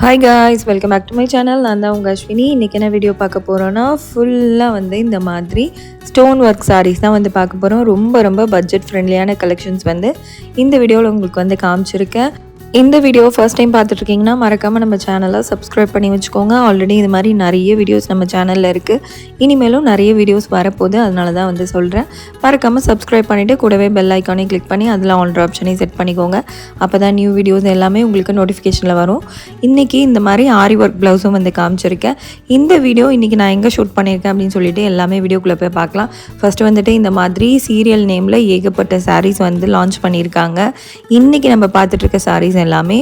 Hi guys welcome back to my channel நான் தான் உங்கள் அஸ்வினி. இன்றைக்கி என்ன வீடியோ பார்க்க போகிறோன்னா ஃபுல்லாக வந்து இந்த மாதிரி ஸ்டோன் ஒர்க் சாரீஸ் தான் வந்து பார்க்க போகிறோம் ரொம்ப ரொம்ப பட்ஜெட் ஃப்ரெண்ட்லியான கலெக்ஷன்ஸ் வந்து இந்த வீடியோவில் உங்களுக்கு வந்து காமிச்சிருக்கேன். இந்த வீடியோ ஃபர்ஸ்ட் டைம் பார்த்துட்ருக்கீங்கன்னா மறக்காமல் நம்ம சேனலை சப்ஸ்கிரைப் பண்ணி வச்சுக்கோங்க. ஆல்ரெடி இது மாதிரி நிறைய வீடியோஸ் நம்ம சேனலில் இருக்குது இனிமேலும் நிறைய வீடியோஸ் வரப்போகுது. அதனால தான் வந்து சொல்கிறேன் மறக்காமல் சப்ஸ்கிரைப் பண்ணிவிட்டு கூடவே பெல் ஐக்கானே கிளிக் பண்ணி அதில் ஆல்ட்ரு ஆப்ஷனையும் செட் பண்ணிக்கோங்க. அப்போ தான் நியூ வீடியோஸ் எல்லாமே உங்களுக்கு நோட்டிஃபிகேஷனில் வரும். இன்றைக்கி இந்த மாதிரி ஆரி ஒர்க் ப்ளவுஸும் வந்து காமிச்சிருக்கேன். இந்த வீடியோ இன்றைக்கி நான் எங்கே ஷூட் பண்ணியிருக்கேன் அப்படின்னு சொல்லிட்டு எல்லாமே வீடியோக்குள்ளே போய் பார்க்கலாம். ஃபஸ்ட்டு வந்துட்டு இந்த மாதிரி சீரியல் நேமில் ஏகப்பட்ட சாரீஸ் வந்து லான்ச் பண்ணியிருக்காங்க இன்றைக்கி நம்ம பார்த்துட்ருக்க சாரீஸ் எல்லாமே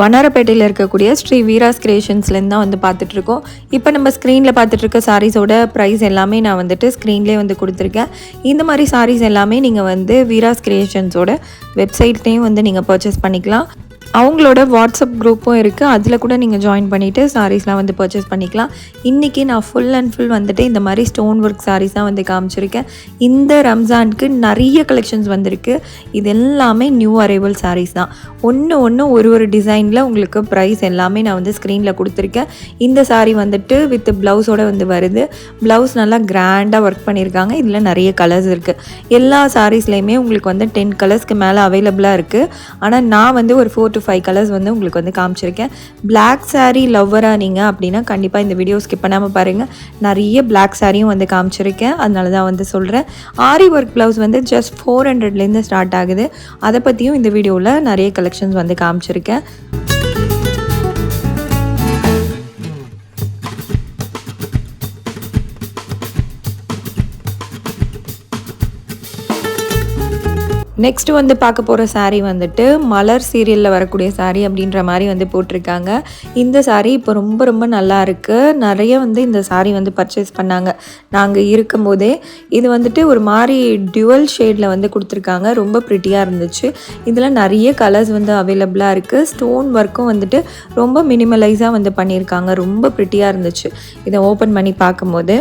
வண்ணாரப்பேட்டையில் இருக்கக்கூடிய ஸ்ரீ வீராஸ் கிரியேஷன்ஸ்லேருந்து தான் வந்து பார்த்துட்ருக்கோம். இப்போ நம்ம ஸ்க்ரீனில் பார்த்துட்ருக்க சாரீஸோட ப்ரைஸ் எல்லாமே நான் வந்துட்டு ஸ்க்ரீன்லேயே வந்து கொடுத்துருக்கேன். இந்த மாதிரி சாரீஸ் எல்லாமே நீங்கள் வந்து வீராஸ் கிரியேஷன்ஸோட வெப்சைட்லேயும் வந்து நீங்கள் பர்ச்சேஸ் பண்ணிக்கலாம். அவங்களோட வாட்ஸ்அப் குரூப்பும் இருக்குது அதில் கூட நீங்கள் ஜாயின் பண்ணிவிட்டு சாரீஸ்லாம் வந்து பர்ச்சேஸ் பண்ணிக்கலாம். இன்றைக்கி நான் ஃபுல் அண்ட் ஃபுல் வந்துட்டு இந்த மாதிரி ஸ்டோன் ஒர்க் சாரீஸ் தான் வந்து காமிச்சிருக்கேன். இந்த ரம்ஜானுக்கு நிறைய கலெக்ஷன்ஸ் வந்திருக்கு. இது எல்லாமே நியூ அரைவல் சாரீஸ் தான். ஒன்று ஒன்று ஒரு ஒரு டிசைனில் உங்களுக்கு ப்ரைஸ் எல்லாமே நான் வந்து ஸ்க்ரீனில் கொடுத்துருக்கேன். இந்த சாரீ வந்துட்டு வித் ப்ளவுஸோட வந்து வருது. ப்ளவுஸ் நல்லா கிராண்டாக ஒர்க் பண்ணியிருக்காங்க இதில் நிறைய கலர்ஸ் இருக்குது எல்லா சாரீஸ்லேயுமே உங்களுக்கு வந்து டென் கலர்ஸ்க்கு மேலே அவைலபிளாக இருக்குது ஆனால் நான் வந்து ஒரு ஃபோர் டு ஃபைவ் கலர்ஸ் வந்து உங்களுக்கு வந்து காமிச்சிருக்கேன். பிளாக் சாரீ லவ்வராக நீங்கள் அப்படின்னா கண்டிப்பாக இந்த வீடியோ ஸ்கிப் பண்ணாமல் பாருங்கள் நிறைய பிளாக் சாரியும் வந்து காமிச்சிருக்கேன். அதனால தான் வந்து சொல்கிறேன் ஆரி ஒர்க் ப்ளவுஸ் வந்து ஜஸ்ட் ஃபோர் ஹண்ட்ரட்லேருந்து ஸ்டார்ட் ஆகுது. அதை பற்றியும் இந்த வீடியோவில் நிறைய கலெக்ஷன்ஸ் வந்து காமிச்சிருக்கேன். நெக்ஸ்ட் வந்து பார்க்க போகிற சாரீ வந்துட்டு மலர் சீரியலில் வரக்கூடிய சாரீ அப்படின்ற மாதிரி வந்து போட்டிருக்காங்க. இந்த சாரீ இப்போ ரொம்ப ரொம்ப நல்லா இருக்குது நிறைய வந்து இந்த சாரீ வந்து பர்ச்சேஸ் பண்ணாங்க. நாங்கள் இருக்கும்போதே இது வந்துட்டு ஒரு மாதிரி டியூவல் ஷேடில் வந்து கொடுத்துருக்காங்க. ரொம்ப ப்ரிட்டியாக இருந்துச்சு. இதில் நிறைய கலர்ஸ் வந்து அவைலபிளாக இருக்குது ஸ்டோன் ஒர்க்கும் வந்துட்டு ரொம்ப மினிமலைஸாக வந்து பண்ணியிருக்காங்க. ரொம்ப ப்ரிட்டியாக இருந்துச்சு. இதை ஓப்பன் பண்ணி பார்க்கும்போது.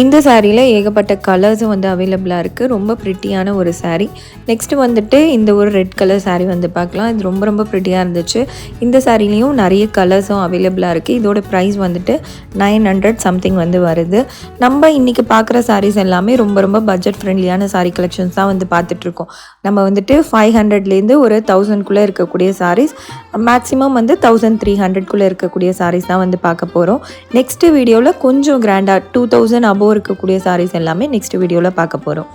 இந்த சாரியில் ஏகப்பட்ட கலர்ஸும் வந்து அவைலபிளாக இருக்குது ரொம்ப ப்ரிட்டியான ஒரு சாரீ நெக்ஸ்ட்டு வந்துட்டு இந்த ஒரு ரெட் கலர் சாரீ வந்து பார்க்கலாம். இது ரொம்ப ரொம்ப ப்ரிட்டியாக இருந்துச்சு. இந்த சாரிலையும் நிறைய கலர்ஸும் அவைலபிளாக இருக்குது இதோட ப்ரைஸ் வந்துட்டு நைன் ஹண்ட்ரட் சம்திங் வந்து வருது. நம்ம இன்றைக்கி பார்க்குற சாரீஸ் எல்லாமே ரொம்ப ரொம்ப பட்ஜெட் ஃப்ரெண்ட்லியான சாரீ கலெக்ஷன்ஸ் தான் வந்து பார்த்துட்ருக்கோம் நம்ம வந்துட்டு ஃபைவ் ஹண்ட்ரட்லேருந்து ஒரு தௌசண்ட்குள்ளே இருக்கக்கூடிய சாரீஸ் மேக்ஸிமம் வந்து தௌசண்ட் த்ரீ ஹண்ட்ரட்குள்ளே இருக்கக்கூடிய சாரீஸ் தான் வந்து பார்க்க போகிறோம் நெக்ஸ்ட்டு வீடியோவில் கொஞ்சம் கிராண்டாக டூ தௌசண்ட் அபோவ் இருக்கக்கூடிய சாரீஸ் எல்லாமே நெக்ஸ்ட் வீடியோவில் பார்க்க போகிறோம்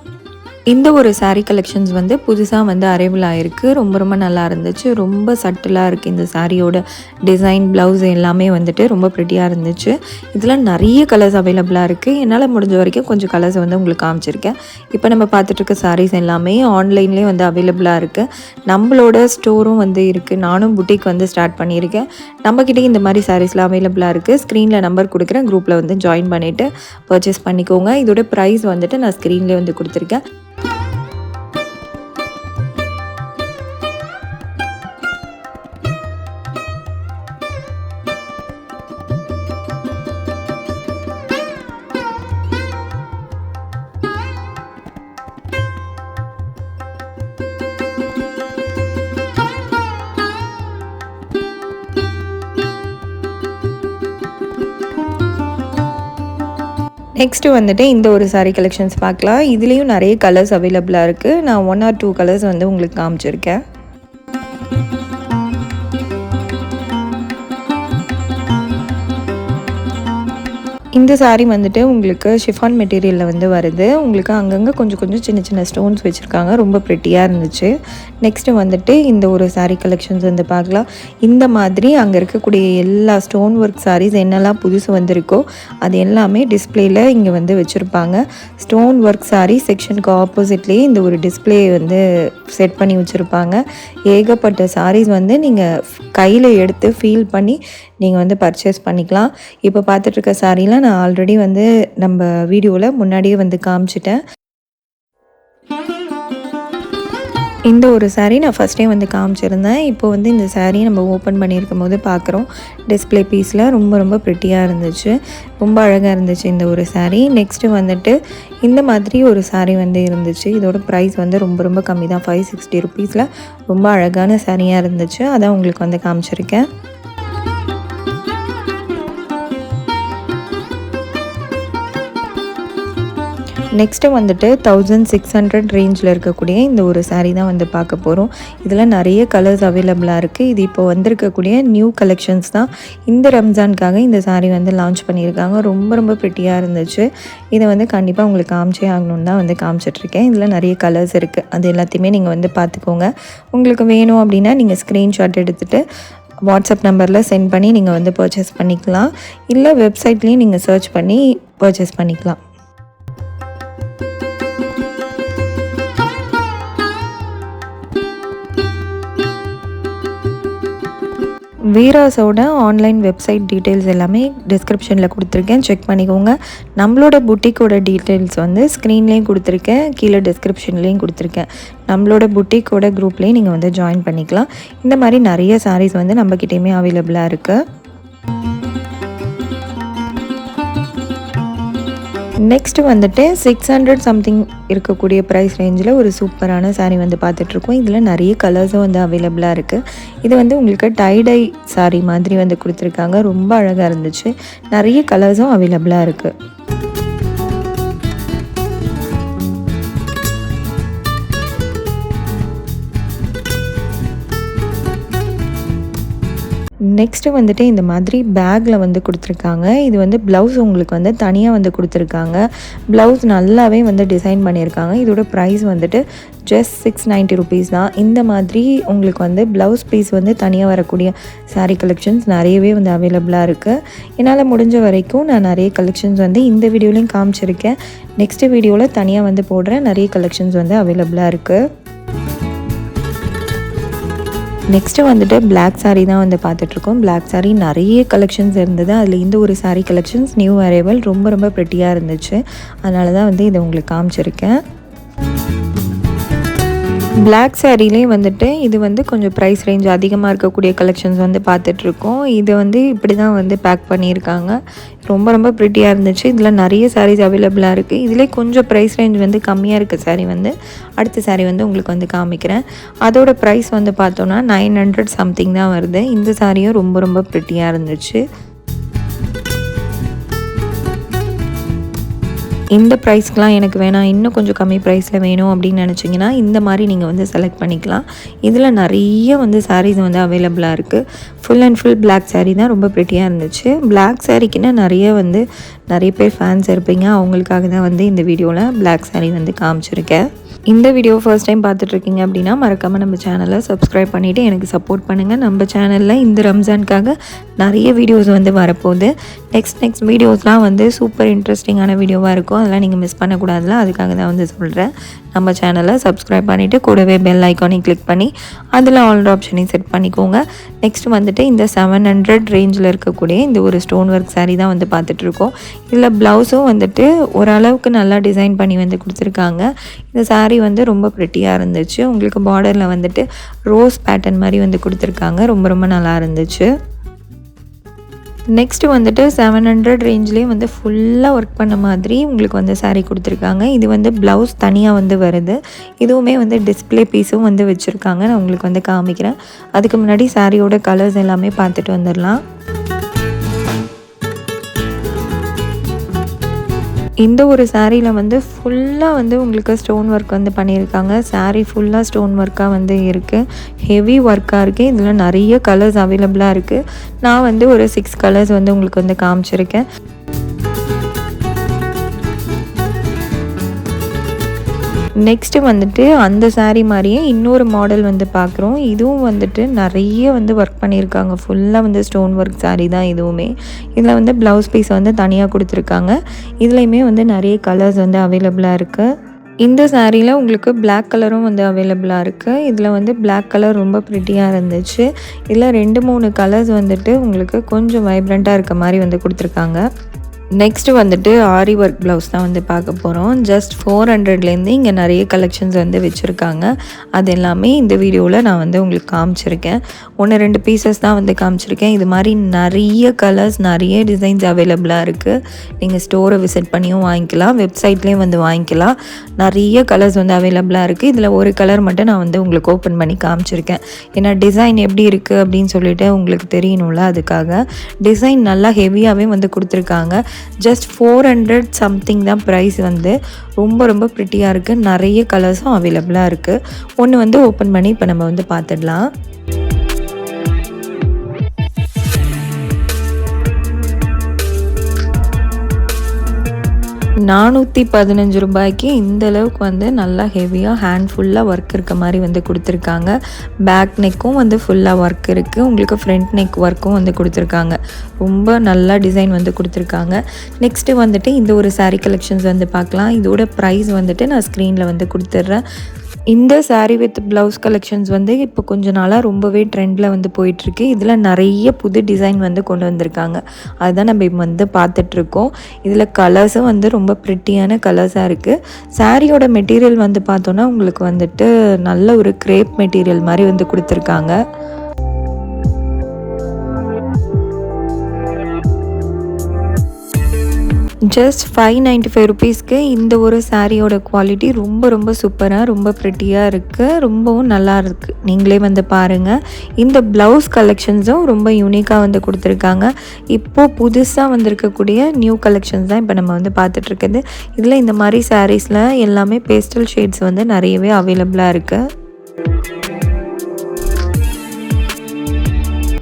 இந்த ஒரு சாரீ கலெக்ஷன்ஸ் வந்து புதுசாக வந்து அரைவில் ஆகிருக்கு ரொம்ப ரொம்ப நல்லா இருந்துச்சு. ரொம்ப சட்டிலாக இருக்குது இந்த சாரியோட டிசைன் ப்ளவுஸ் எல்லாமே வந்துட்டு. ரொம்ப ப்ரிட்டியாக இருந்துச்சு. இதில் நிறைய கலர்ஸ் அவைலபிளாக இருக்குது என்னால் முடிஞ்ச வரைக்கும் கொஞ்சம் கலர்ஸ் வந்து உங்களுக்கு காமிச்சிருக்கேன். இப்போ நம்ம பார்த்துட்ருக்க சாரீஸ் எல்லாமே ஆன்லைன்லேயே வந்து அவைலபிளாக இருக்குது நம்மளோட ஸ்டோரும் வந்து இருக்குது நானும் புட்டிக் வந்து ஸ்டார்ட் பண்ணியிருக்கேன். நம்மக்கிட்டே இந்த மாதிரி சாரீஸ்லாம் அவைலபிளாக இருக்குது ஸ்க்ரீனில் நம்பர் கொடுக்குறேன். குரூப்பில் வந்து ஜாயின் பண்ணிவிட்டு பர்ச்சேஸ் பண்ணிக்கோங்க. இதோட ப்ரைஸ் வந்துட்டு நான் ஸ்க்ரீன்லேயே வந்து கொடுத்துருக்கேன். நெக்ஸ்ட்டு வந்துட்டு இந்த ஒரு சாரீ கலெக்ஷன்ஸ் பார்க்கலாம். இதுலேயும் நிறைய கலர்ஸ் அவைலபிளாக இருக்குது நான் ஒன் ஆர் டூ கலர்ஸ் வந்து உங்களுக்கு காமிச்சிருக்கேன். இந்த சாரீ வந்துட்டு உங்களுக்கு ஷிஃபான் மெட்டீரியலில் வந்து வருது. உங்களுக்கு அங்கங்கே கொஞ்சம் கொஞ்சம் சின்ன சின்ன ஸ்டோன்ஸ் வச்சுருக்காங்க. ரொம்ப ப்ரிட்டியாக இருந்துச்சு. நெக்ஸ்ட்டு வந்துட்டு இந்த ஒரு சாரீ கலெக்ஷன்ஸ் வந்து பார்க்கலாம். இந்த மாதிரி அங்கே இருக்கக்கூடிய எல்லா ஸ்டோன் ஒர்க் சாரீஸ் என்னெல்லாம் புதுசு வந்திருக்கோ அது எல்லாமே டிஸ்பிளேயில் இங்கே வந்து வச்சுருப்பாங்க. ஸ்டோன் ஒர்க் saree செக்ஷனுக்கு ஆப்போசிட்லேயே இந்த ஒரு டிஸ்பிளே வந்து செட் பண்ணி வச்சுருப்பாங்க. ஏகப்பட்ட சாரீஸ் வந்து நீங்கள் கையில் எடுத்து ஃபீல் பண்ணி நீங்கள் வந்து பர்ச்சேஸ் பண்ணிக்கலாம். இப்போ பார்த்துட்ருக்க சாரிலாம் நான் ஆல்ரெடி வந்து நம்ம வீடியோவில் முன்னாடியே வந்து காமிச்சிட்டேன். இந்த ஒரு சாரீ நான் ஃபஸ்ட்டே வந்து காமிச்சிருந்தேன். இப்போ வந்து இந்த சாரீ நம்ம ஓப்பன் பண்ணியிருக்கும் போது பார்க்குறோம் டிஸ்பிளே பீஸில் ரொம்ப ரொம்ப ப்ரிட்டியாக இருந்துச்சு. ரொம்ப அழகாக இருந்துச்சு இந்த ஒரு சாரீ நெக்ஸ்ட்டு வந்துட்டு இந்த மாதிரி ஒரு சாரீ வந்து இருந்துச்சு. இதோட ப்ரைஸ் வந்து ரொம்ப ரொம்ப கம்மி தான். ஃபைவ் சிக்ஸ்டி ருபீஸில் ரொம்ப அழகான சாரியாக இருந்துச்சு. அதான் உங்களுக்கு வந்து காமிச்சிருக்கேன். நெக்ஸ்ட்டு வந்துட்டு தௌசண்ட் சிக்ஸ் ஹண்ட்ரட் ரேஞ்சில் இருக்கக்கூடிய இந்த ஒரு சாரீ தான் வந்து பார்க்க போகிறோம் இதில் நிறைய கலர்ஸ் அவைலபிளாக இருக்குது இது இப்போ வந்திருக்கக்கூடிய நியூ கலெக்ஷன்ஸ் தான். இந்த ரம்ஜானுக்காக இந்த சாரீ வந்து லான்ச் பண்ணியிருக்காங்க. ரொம்ப ரொம்ப ப்ரிட்டியாக இருந்துச்சு. இதை வந்து கண்டிப்பாக உங்களுக்கு காமிச்சே ஆகணும்னு தான் வந்து காமிச்சிட்ருக்கேன் இதில் நிறைய கலர்ஸ் இருக்குது அது எல்லாத்தையுமே நீங்கள் வந்து பார்த்துக்கோங்க. உங்களுக்கு வேணும் அப்படின்னா நீங்கள் ஸ்க்ரீன்ஷாட் எடுத்துகிட்டு வாட்ஸ்அப் நம்பரில் சென்ட் பண்ணி நீங்கள் வந்து பர்ச்சேஸ் பண்ணிக்கலாம். இல்லை வெப்சைட்லேயும் நீங்கள் சர்ச் பண்ணி பர்ச்சேஸ் பண்ணிக்கலாம். வீராஸோட ஆன்லைன் வெப்சைட் டீட்டெயில்ஸ் எல்லாமே டிஸ்கிரிப்ஷனில் கொடுத்துருக்கேன். செக் பண்ணிக்கோங்க. நம்மளோட புட்டிக்கோட டீட்டெயில்ஸ் வந்து ஸ்க்ரீன்லேயும் கொடுத்துருக்கேன். கீழே டிஸ்கிரிப்ஷன்லேயும் கொடுத்துருக்கேன். நம்மளோட புட்டிக்கோட குரூப்லேயும் நீங்கள் வந்து ஜாயின் பண்ணிக்கலாம். இந்த மாதிரி நிறைய சாரீஸ் வந்து நம்மக்கிட்டேயுமே அவைலபிளாக இருக்குது நெக்ஸ்ட் வந்துட்டு சிக்ஸ் ஹண்ட்ரட் சம்திங் இருக்கக்கூடிய ப்ரைஸ் ரேஞ்சில் ஒரு சூப்பரான சாரீ வந்து பார்த்துட்ருக்கோம். இதில் நிறைய கலர்ஸும் வந்து அவைலபிளாக இருக்குது இது வந்து உங்களுக்கு டைடை சாரீ மாதிரி வந்து கொடுத்துருக்காங்க. ரொம்ப அழகாக இருந்துச்சு. நிறைய கலர்ஸும் அவைலபிளாக இருக்குது நெக்ஸ்ட்டு வந்துட்டு இந்த மாதிரி பேக்கில் வந்து கொடுத்துருக்காங்க. இது வந்து ப்ளவுஸ் உங்களுக்கு வந்து தனியாக வந்து கொடுத்துருக்காங்க. ப்ளவுஸ் நல்லாவே வந்து டிசைன் பண்ணியிருக்காங்க. இதோட ப்ரைஸ் வந்துட்டு ஜஸ்ட் சிக்ஸ் நைன்ட்டி ருபீஸ் தான். இந்த மாதிரி உங்களுக்கு வந்து ப்ளவுஸ் பீஸ் வந்து தனியாக வரக்கூடிய சாரீ கலெக்ஷன்ஸ் நிறையவே வந்து அவைலபிளாக இருக்குது என்னால் முடிஞ்ச வரைக்கும் நான் நிறைய கலெக்ஷன்ஸ் வந்து இந்த வீடியோலையும் காமிச்சிருக்கேன். நெக்ஸ்ட்டு வீடியோவில் தனியாக வந்து போடுறேன் நிறைய கலெக்ஷன்ஸ் வந்து அவைலபிளாக இருக்குது நெக்ஸ்ட்டு வந்துட்டு பிளாக் சாரீ தான் வந்து பார்த்துட்ருக்கோம். பிளாக் சாரீ நிறைய கலெக்ஷன்ஸ் இருந்தது. அதில் இந்த ஒரு சாரீ கலெக்ஷன்ஸ் நியூ அரைவல் ரொம்ப ரொம்ப ப்ரெட்டியாக இருந்துச்சு. அதனால தான் வந்து இதை உங்களுக்கு காமிச்சிருக்கேன். பிளாக் சாரிலே வந்துட்டு இது வந்து கொஞ்சம் ப்ரைஸ் ரேஞ்ச் அதிகமாக இருக்கக்கூடிய கலெக்ஷன்ஸ் வந்து பார்த்துட்ருக்கோம். இது வந்து இப்படி தான் வந்து பேக் பண்ணியிருக்காங்க. ரொம்ப ரொம்ப ப்ரிட்டியாக இருந்துச்சு. இதில் நிறைய சாரீஸ் அவைலபிளாக இருக்குது இதிலே கொஞ்சம் ப்ரைஸ் ரேஞ்ச் வந்து கம்மியாக இருக்க சாரீ வந்து அடுத்த சாரீ வந்து உங்களுக்கு வந்து காமிக்கிறேன். அதோட ப்ரைஸ் வந்து பார்த்தோன்னா நைன் ஹண்ட்ரட் சம்திங் தான் வருது. இந்த சாரியும் ரொம்ப ரொம்ப ப்ரிட்டியாக இருந்துச்சு. இந்த ப்ரைஸ்க்கெலாம் எனக்கு வேணாம். இன்னும் கொஞ்சம் கம்மி ப்ரைஸில் வேணும் அப்படின்னு நினச்சிங்கன்னா இந்த மாதிரி நீங்கள் வந்து செலக்ட் பண்ணிக்கலாம். இதில் நிறைய வந்து சாரீஸ் வந்து அவைலபிளாக இருக்குது full and full black sari தான் ரொம்ப ப்ரிட்டியாக இருந்துச்சு. பிளாக் சாரீக்குன்னா நிறைய வந்து நிறைய பேர் ஃபேன்ஸ் இருப்பீங்க. அவங்களுக்காக தான் வந்து இந்த வீடியோவில் பிளாக் சாரீ வந்து காமிச்சிருக்கேன். இந்த வீடியோ ஃபர்ஸ்ட் டைம் பார்த்துட்ருக்கீங்க அப்படின்னா மறக்காமல் நம்ம சேனலை சப்ஸ்கிரைப் பண்ணிவிட்டு எனக்கு சப்போர்ட் பண்ணுங்கள் நம்ம சேனலில் இந்த ரம்ஜானுக்காக நிறைய வீடியோஸ் வந்து வரப்போகுது. நெக்ஸ்ட் நெக்ஸ்ட் வீடியோஸ்லாம் வந்து சூப்பர் இன்ட்ரெஸ்டிங்கான வீடியோவாக இருக்கும். அதெல்லாம் நீங்கள் மிஸ் பண்ணக்கூடாதுல. அதுக்காக தான் வந்து சொல்கிறேன் நம்ம சேனலை சப்ஸ்கிரைப் பண்ணிவிட்டு கூடவே பெல் ஐக்கானையும் கிளிக் பண்ணி அதில் ஆல் ஆப்ஷனையும் செட் பண்ணிக்கோங்க. நெக்ஸ்ட் வந்துட்டு இந்த செவன் ஹண்ட்ரட் ரேஞ்சில் இருக்கக்கூடிய இந்த ஒரு ஸ்டோன் ஒர்க் சாரீ தான் வந்து பார்த்துட்ருக்கோம். இதில் ப்ளவுஸும் வந்துட்டு ஓரளவுக்கு நல்லா டிசைன் பண்ணி வந்து கொடுத்துருக்காங்க. இந்த சாரீ வந்து ரொம்ப ப்ரிட்டியாக இருந்துச்சு. உங்களுக்கு பார்டரில் வந்துட்டு ரோஸ் பேட்டர்ன் மாதிரி வந்து கொடுத்துருக்காங்க. ரொம்ப ரொம்ப நல்லா இருந்துச்சு. நெக்ஸ்ட்டு வந்துட்டு செவன் ஹண்ட்ரட் ரேஞ்ச்லேயே வந்து ஃபுல்லாக ஒர்க் பண்ண மாதிரி உங்களுக்கு வந்து சாரீ கொடுத்துருக்காங்க. இது வந்து ப்ளவுஸ் தனியாக வந்து வருது. இதுவுமே வந்து டிஸ்ப்ளே பீஸும் வந்து வச்சுருக்காங்க. நான் உங்களுக்கு வந்து காமிக்கிறேன். அதுக்கு முன்னாடி சாரியோட கலர்ஸ் எல்லாமே பார்த்துட்டு வந்துடலாம். இந்த ஒரு சாரியில் வந்து ஃபுல்லாக வந்து உங்களுக்கு ஸ்டோன் ஒர்க் வந்து பண்ணியிருக்காங்க. சாரீ ஃபுல்லாக ஸ்டோன் ஒர்க்காக வந்து இருக்குது ஹெவி ஒர்க்காக இருக்குது இதில் நிறைய கலர்ஸ் அவைலபிளாக இருக்குது நான் வந்து ஒரு சிக்ஸ் கலர்ஸ் வந்து உங்களுக்கு வந்து காமிச்சிருக்கேன். நெக்ஸ்ட்டு வந்துட்டு அந்த சாரீ மாதிரியே இன்னொரு மாடல் வந்து பார்க்குறோம். இதுவும் வந்துட்டு நிறைய வந்து ஒர்க் பண்ணியிருக்காங்க. ஃபுல்லாக வந்து ஸ்டோன் ஒர்க் சாரீ தான் இதுவுமே. இதில் வந்து ப்ளவுஸ் பீஸ் வந்து தனியாக கொடுத்துருக்காங்க. இதுலேயுமே வந்து நிறைய கலர்ஸ் வந்து அவைலபிளாக இருக்குது இந்த சாரியில் உங்களுக்கு பிளாக் கலரும் வந்து அவைலபிளாக இருக்குது இதில் வந்து பிளாக் கலர் ரொம்ப ப்ரிட்டியாக இருந்துச்சு. இதில் ரெண்டு மூணு கலர்ஸ் வந்துட்டு உங்களுக்கு கொஞ்சம் வைப்ரண்ட்டாக இருக்க மாதிரி வந்து கொடுத்துருக்காங்க. நெக்ஸ்ட்டு வந்துட்டு ஆரி ஒர்க் ப்ளவுஸ் தான் வந்து பார்க்க போகிறோம் ஜஸ்ட் ஃபோர் ஹண்ட்ரட்லேருந்து இங்கே நிறைய கலெக்ஷன்ஸ் வந்து வச்சுருக்காங்க. அது எல்லாமே இந்த வீடியோவில் நான் வந்து உங்களுக்கு காமிச்சிருக்கேன். ஒன்று ரெண்டு பீசஸ் தான் வந்து காமிச்சிருக்கேன். இது மாதிரி நிறைய கலர்ஸ் நிறைய டிசைன்ஸ் அவைலபிளாக இருக்குது நீங்கள் ஸ்டோரை விசிட் பண்ணியும் வாங்கிக்கலாம். வெப்சைட்லேயும் வந்து வாங்கிக்கலாம். நிறைய கலர்ஸ் வந்து அவைலபிளாக இருக்குது இதில் ஒரு கலர் மட்டும் நான் வந்து உங்களுக்கு ஓப்பன் பண்ணி காமிச்சிருக்கேன். ஏன்னா டிசைன் எப்படி இருக்குது அப்படின்னு சொல்லிட்டு உங்களுக்கு தெரியணும்ல அதுக்காக. டிசைன் நல்லா ஹெவியாகவே வந்து கொடுத்துருக்காங்க. ஜஸ்ட் ஃபோர் ஹண்ட்ரட் சம்திங் தான் ப்ரைஸ் வந்து. ரொம்ப ரொம்ப ப்ரிட்டியாக இருக்குது நிறைய கலர்ஸும் அவைலபிளாக இருக்குது ஒன்று வந்து ஓப்பன் பண்ணி இப்போ நம்ம வந்து பார்த்துடலாம். நானூற்றி பதினஞ்சு ரூபாய்க்கு இந்த அளவுக்கு வந்து நல்லா ஹெவியாக ஹேண்ட் ஃபுல்லாக ஒர்க் இருக்க மாதிரி வந்து கொடுத்துருக்காங்க. பேக் நெக்கும் வந்து ஃபுல்லாக ஒர்க் இருக்குது உங்களுக்கு ஃப்ரண்ட் நெக் ஒர்க்கும் வந்து கொடுத்துருக்காங்க. ரொம்ப நல்லா டிசைன் வந்து கொடுத்துருக்காங்க. நெக்ஸ்ட்டு வந்துட்டு இந்த ஒரு சாரீ கலெக்ஷன்ஸ் வந்து பார்க்கலாம். இதோட ப்ரைஸ் வந்துட்டு நான் ஸ்க்ரீனில் வந்து கொடுத்துட்றேன். இந்த சாரீ வித் ப்ளவுஸ் கலெக்ஷன்ஸ் வந்து இப்போ கொஞ்ச நாளாக ரொம்பவே ட்ரெண்டில் வந்து போயிட்டுருக்கு. இதில் நிறைய புது டிசைன் வந்து கொண்டு வந்திருக்காங்க. அதுதான் நம்ம இப்போ வந்து பார்த்துட்ருக்கோம் இதில் கலர்ஸும் வந்து ரொம்ப ப்ரிட்டியான கலர்ஸாக இருக்குது சாரியோட மெட்டீரியல் வந்து பார்த்தோன்னா உங்களுக்கு வந்துட்டு நல்ல ஒரு கிரேப் மெட்டீரியல் மாதிரி வந்து கொடுத்துருக்காங்க. ஜஸ்ட் ஃபைவ் நைன்ட்டி ஃபைவ் ருபீஸ்க்கு இந்த ஒரு சாரியோட குவாலிட்டி ரொம்ப ரொம்ப சூப்பராக ரொம்ப ப்ரிட்டியாக இருக்குது ரொம்பவும் நல்லா இருக்குது நீங்களே வந்து பாருங்கள் இந்த ப்ளவுஸ் கலெக்ஷன்ஸும் ரொம்ப யூனிக்காக வந்து கொடுத்துருக்காங்க. இப்போது புதுசாக வந்திருக்கக்கூடிய நியூ கலெக்ஷன்ஸ் தான் இப்போ நம்ம வந்து பார்த்துட்ருக்குது. இதில் இந்த மாதிரி சாரீஸில் எல்லாமே பேஸ்டல் ஷேட்ஸ் வந்து நிறையவே அவைலபிளாக இருக்குது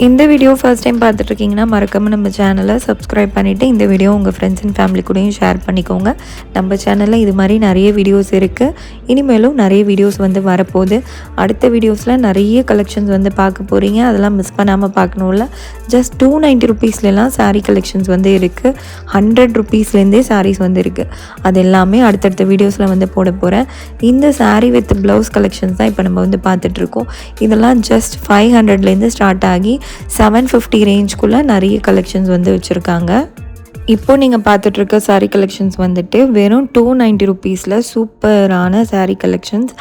இந்த வீடியோ ஃபர்ஸ்ட் டைம் பார்த்துட்ருக்கீங்கன்னா மறக்காமல் நம்ம சேனலை சப்ஸ்கிரைப் பண்ணிவிட்டு இந்த வீடியோ உங்கள் ஃப்ரெண்ட்ஸ் அண்ட் ஃபேமிலி கூடயும் ஷேர் பண்ணிக்கோங்க. நம்ம சேனலில் இது மாதிரி நிறைய வீடியோஸ் இருக்குது இனிமேலும் நிறைய வீடியோஸ் வந்து வரப்போகுது. அடுத்த வீடியோஸில் நிறைய கலெக்ஷன்ஸ் வந்து பார்க்க போகிறீங்க அதெல்லாம் மிஸ் பண்ணாமல் பார்க்கணும்ல. ஜஸ்ட் டூ நைன்ட்டி ருபீஸ்லாம் சாரீ கலெக்ஷன்ஸ் வந்து இருக்குது ஹண்ட்ரட் ருபீஸ்லேருந்தே சாரீஸ் வந்து இருக்குது அது எல்லாமே அடுத்தடுத்த வீடியோஸில் வந்து போட போகிறேன் இந்த சாரீ வித் ப்ளவுஸ் கலெக்ஷன்ஸ் தான் இப்போ நம்ம வந்து பார்த்துட்ருக்கோம். இதெல்லாம் ஜஸ்ட் ஃபைவ் ஹண்ட்ரட்லேருந்து ஸ்டார்ட் ஆகி செவன் ஃபிஃப்டி ரேஞ்ச்குள்ளே நிறைய கலெக்ஷன்ஸ் வந்து வச்சுருக்காங்க. இப்போது நீங்கள் பார்த்துட்ருக்க சாரீ கலெக்ஷன்ஸ் வந்துட்டு வெறும் டூ நைன்ட்டி ருபீஸில் சூப்பரான சாரீ கலெக்ஷன்ஸ்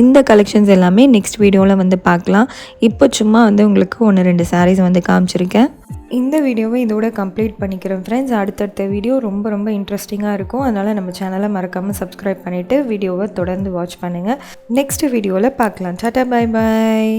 இந்த கலெக்ஷன்ஸ் எல்லாமே நெக்ஸ்ட் வீடியோவில் வந்து பார்க்கலாம். இப்போ சும்மா வந்து உங்களுக்கு ஒன்று ரெண்டு சாரீஸ் வந்து காமிச்சிருக்கேன். இந்த வீடியோவை இதோட கம்ப்ளீட் பண்ணிக்கிறேன் ஃப்ரெண்ட்ஸ் அடுத்தடுத்த வீடியோ ரொம்ப ரொம்ப இன்ட்ரெஸ்டிங்காக இருக்கும். அதனால் நம்ம சேனலை மறக்காமல் சப்ஸ்கிரைப் பண்ணிவிட்டு வீடியோவை தொடர்ந்து வாட்ச் பண்ணுங்கள் நெக்ஸ்ட் வீடியோவில் பார்க்கலாம். Tata bye bye